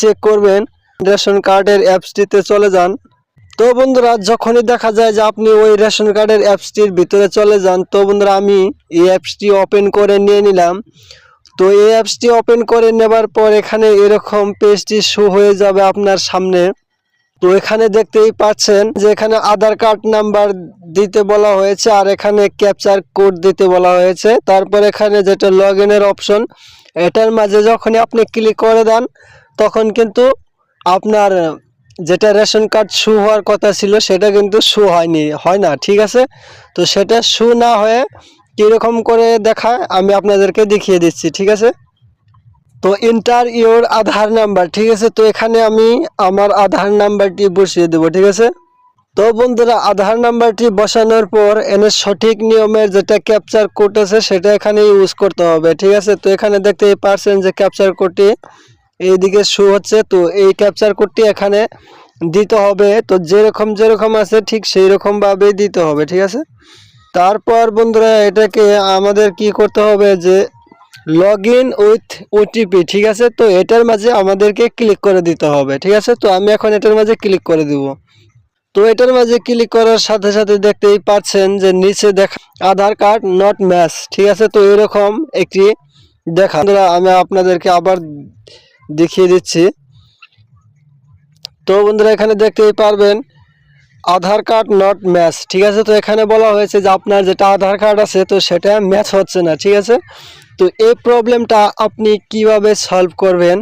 Check করবেন। Ration কার্ডের অ্যাপসটিতে চলে যান। তো বন্ধুরা, যখনই দেখা যায় যে আপনি ওই রেশন কার্ডের অ্যাপসটির ভিতরে চলে যান, তো বন্ধুরা আমি এই অ্যাপসটি ওপেন করে নিয়ে নিলাম। তো এই অ্যাপসটি ওপেন করে নেবার পর এখানে এরকম পেজটি শো হয়ে যাবে আপনার সামনে। তো এখানে দেখতেই পাচ্ছেন যে এখানে আধার কার্ড নাম্বার দিতে বলা হয়েছে আর এখানে ক্যাপচার কোড দিতে বলা হয়েছে। তারপর এখানে যেটা লগ অপশন এটার মাঝে যখনই আপনি ক্লিক করে দেন তখন কিন্তু আপনার যেটা রেশন কার্ড শু হওয়ার কথা ছিল, সেটা কিন্তু শু হয়নি, হয় না, ঠিক আছে? তো সেটা শু না হয়ে কীরকম করে দেখায়, আমি আপনাদেরকে দেখিয়ে দিচ্ছি, ঠিক আছে? তো ইন্টার ইওর আধার নাম্বার ঠিক আছে? তো এখানে আমি আমার আধার নাম্বারটি বসিয়ে দেবো, ঠিক আছে? তো বন্ধুরা, আধার নাম্বারটি বসানোর পর এনে সঠিক নিয়মের যেটা ক্যাপচার কোড আছে, সেটা এখানে ইউজ করতে হবে, ঠিক আছে? তো এখানে দেখতে পারছেন যে ক্যাপচার কোডটি এইদিকে শো হচ্ছে, তো এই ক্যাপচার কোডটি এখানে দিতে হবে। তো যেরকম যেরকম আছে ঠিক সেই রকমভাবেই দিতে হবে, ঠিক আছে? তারপর বন্ধুরা এটাকে আমাদের কি করতে হবে যে লগ ইন উইথ ওটিপি ঠিক আছে? তো এটার মাঝে আমাদেরকে ক্লিক করে দিতে হবে, ঠিক আছে? তো আমি এখন এটার মাঝে ক্লিক করে দিব। তো এটার মাঝে ক্লিক করার সাথে সাথে দেখতেই পাচ্ছেন যে নিচে দেখা আধার কার্ড নট ম্যাচ ঠিক আছে? তো এরকম একটি দেখা। আমি আপনাদেরকে আবার দেখিয়ে দিচ্ছি। তো বন্ধুরা, এখানে দেখতেই পারবেন, আধার কার্ড নট ম্যাচ ঠিক আছে? তো এখানে বলা হয়েছে যে আপনার যেটা আধার কার্ড আছে, তো সেটা ম্যাচ হচ্ছে না, ঠিক আছে? তো এই প্রবলেমটা আপনি কীভাবে সলভ করবেন?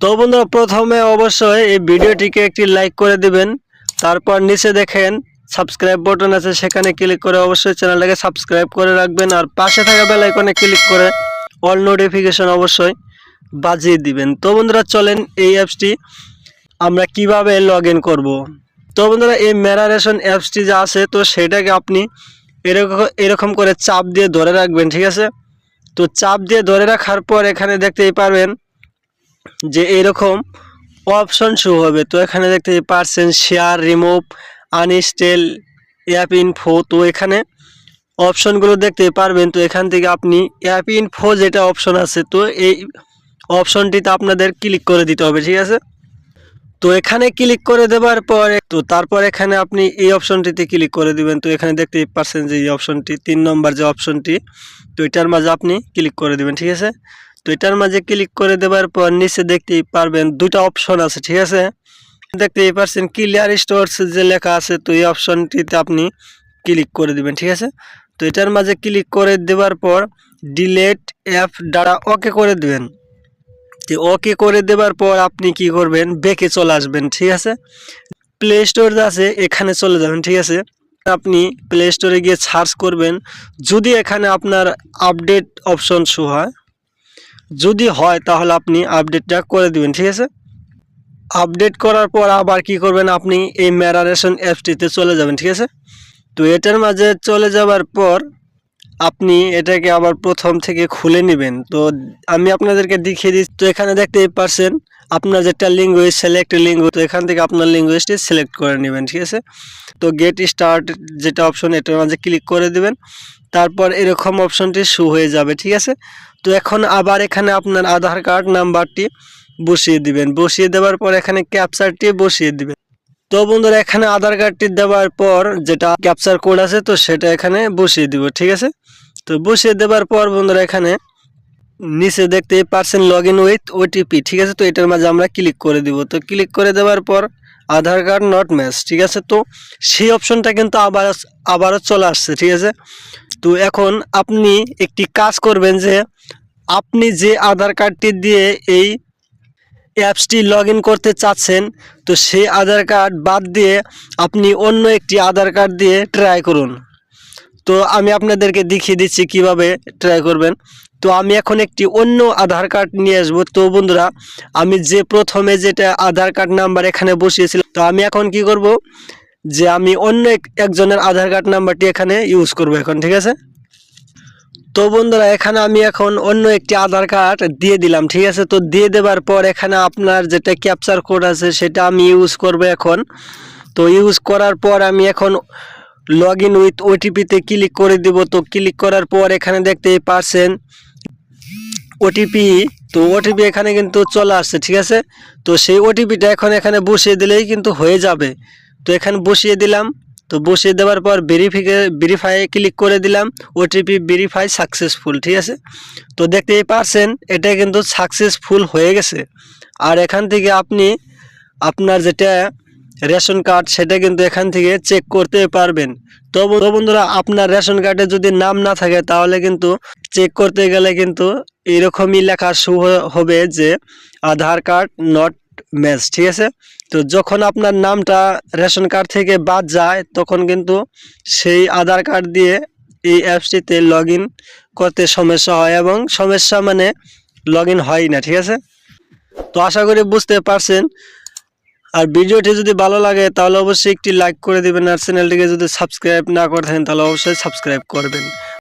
তো বন্ধুরা, প্রথমে অবশ্যই এই ভিডিওটিকে একটি লাইক করে দিবেন, তারপর নিচে দেখেন সাবস্ক্রাইব বাটন আছে, সেখানে ক্লিক করে অবশ্যই চ্যানেলটাকে সাবস্ক্রাইব করে রাখবেন, আর পাশে থাকা বেল আইকনে ক্লিক করে অল নোটিফিকেশন অবশ্যই বাজিয়ে দিবেন। তো বন্ধুরা, চলেন এই অ্যাপসটি আমরা কীভাবে লগ ইন করব। তো বন্ধুরা, এই ম্যারারেশন অ্যাপসটি যা আছে, তো সেটাকে আপনি এরকম এরকম করে চাপ দিয়ে ধরে রাখবেন, ঠিক আছে? তো চাপ দিয়ে ধরে রাখার পর এখানে দেখতেই পারবেন যে এরকম অপশন শো হবে। তো এখানে দেখতে পারছেন share remove uninstall app info তো এখানে অপশনগুলো দেখতে পারবেন। তো এখান থেকে আপনি অ্যাপ ইনফো যেটা অপশন আছে, তো এই অপশনটিতে আপনাদের ক্লিক করে দিতে হবে, ঠিক আছে? তো এখানে ক্লিক করে দেওয়ার পর, তো তারপর এখানে আপনি এই অপশনটিতে ক্লিক করে দিবেন। তো এখানে দেখতেই পাচ্ছেন যে এই অপশনটি, তিন নম্বর যে অপশনটি, তো এটার মাঝে আপনি ক্লিক করে দিবেন, ঠিক আছে? তো এটার মাঝে ক্লিক করে দেওয়ার পর নিচে দেখতেই পারবেন দুটা অপশন আছে, ঠিক আছে? দেখতেই পারছেন ক্লিয়ার স্টোরস যে লেখা আছে, তো এই অপশনটিতে আপনি ক্লিক করে দিবেন, ঠিক আছে? তো এটার মাঝে ক্লিক করে দেওয়ার পর ডিলেট অ্যাপ ডাটা ওকে করে দিবেন। তো ওকে করে দেওয়ার পর আপনি কি করবেন? বেঁকে চলে আসবেন, ঠিক আছে? প্লে স্টোর আছে, এখানে চলে যাবেন, ঠিক আছে? আপনি প্লে স্টোরে গিয়ে সার্চ করবেন। যদি এখানে আপনার আপডেট অপশন শো হয়, যদি হয় তাহলে আপনি আপডেটটা করে দিবেন, ঠিক আছে? আপডেট করার পর আবার কি করবেন? আপনি এই ম্যারারেশন অ্যাপসটিতে চলে যাবেন, ঠিক আছে? তো এটার মাঝে চলে যাওয়ার পর আপনি এটাকে আবার প্রথম থেকে খুলে নেবেন। তো আমি আপনাদেরকে দেখিয়ে দিচ্ছি। তো এখানে দেখতেই পারছেন, আপনার যেটা ল্যাঙ্গুয়েজ সিলেক্ট ল্যাঙ্গুয়েজ তো এখান থেকে আপনার ল্যাঙ্গুয়েজটি সিলেক্ট করে নেবেন, ঠিক আছে? তো গেট স্টার্ট যেটা অপশন এটার মাঝে ক্লিক করে দেবেন। তারপর এরকম অপশনটি শো হয়ে যাবে, ঠিক আছে? তো এখন আবার এখানে আপনার আধার কার্ড নাম্বারটি বসিয়ে দিবেন। বসিয়ে দেওয়ার পর এখানে ক্যাপচারটি বসিয়ে দিবেন। তো বন্ধুরা, এখানে আধার কার্ডটি দেওয়ার পর যেটা ক্যাপচার কোড আছে, তো সেটা এখানে বসিয়ে দিব, ঠিক আছে? তো বসিয়ে দেওয়ার পর বন্ধুরা, এখানে নিচে দেখতে পারছেন লগ ইন উইথ ওটিপি ঠিক আছে? তো এটার মাঝে আমরা ক্লিক করে দিব। তো ক্লিক করে দেওয়ার পর আধার কার্ড নট ম্যাচ ঠিক আছে? তো সেই অপশনটা কিন্তু আবার আবারও চলে আসছে, ঠিক আছে? তো এখন আপনি একটি কাজ করবেন যে, আপনি যে আধার কার্ডটি দিয়ে এই অ্যাপসটি লগ করতে চাচ্ছেন, তো সেই আধার কার্ড বাদ দিয়ে আপনি অন্য একটি আধার কার্ড দিয়ে ট্রাই করুন। তো আমি আপনাদেরকে দেখিয়ে দিচ্ছি কীভাবে ট্রাই করবেন। তো আমি এখন একটি অন্য আধার কার্ড নিয়ে আসব। তো বন্ধুরা, আমি যে প্রথমে যেটা আধার কার্ড নাম্বার এখানে বসিয়েছিলাম, তো আমি এখন কি করব? যে আমি অন্য এক- একজনের আধার কার্ড নাম্বারটি এখানে ইউজ করব এখন, ঠিক আছে? তো বন্ধুরা, এখানে আমি এখন অন্য একটি আধার কার্ড দিয়ে দিলাম, ঠিক আছে? তো দিয়ে দেওয়ার পর এখানে আপনার যেটা ক্যাপচার কোড আছে, সেটা আমি ইউজ করব এখন। তো ইউজ করার পর আমি এখন লগ ইন উইথ ওটিপিতে ক্লিক করে দিব। তো ক্লিক করার পর এখানে দেখতেই পারছেন ওটিপি তো ওটিপি এখানে কিন্তু চলে আসছে, ঠিক আছে? তো সেই ওটিপিটা এখন এখানে বসিয়ে দিলেই কিন্তু হয়ে যাবে। তো এখানে বসিয়ে দিলাম তো বসিয়ে দেওয়ার পর ভেরিফিকে ভেরিফাই ক্লিক করে দিলাম ওটিপি ভেরিফাই সাকসেসফুল ঠিক আছে? তো দেখতেই পারছেন, এটা কিন্তু সাকসেসফুল হয়ে গেছে। আর এখান থেকে আপনি আপনার যেটা রেশন কার্ড, সেটা কিন্তু এখান থেকে চেক করতে পারবেন। তো বন্ধু- বন্ধুরা, আপনার রেশন কার্ডে যদি নাম না থাকে, তাহলে কিন্তু চেক করতে গেলে কিন্তু এরকমই লেখা শো হবে যে আধার কার্ড নট ম্যাচ ঠিক আছে? তো যখন আপনার নামটা রেশন কার্ড থেকে বাদ যায়, তখন কিন্তু সেই আধার কার্ড দিয়ে এই অ্যাপসটিতে লগ করতে সমস্যা হয় এবং সমস্যা মানে লগ হয় না, ঠিক আছে? তো আশা করি বুঝতে পারছেন। আর ভিডিওটি যদি ভালো লাগে, তাহলে অবশ্যই একটি লাইক করে দিবেন। আর চ্যানেলটিকে যদি সাবস্ক্রাইব না করে থাকেন, তাহলে অবশ্যই সাবস্ক্রাইব করবেন।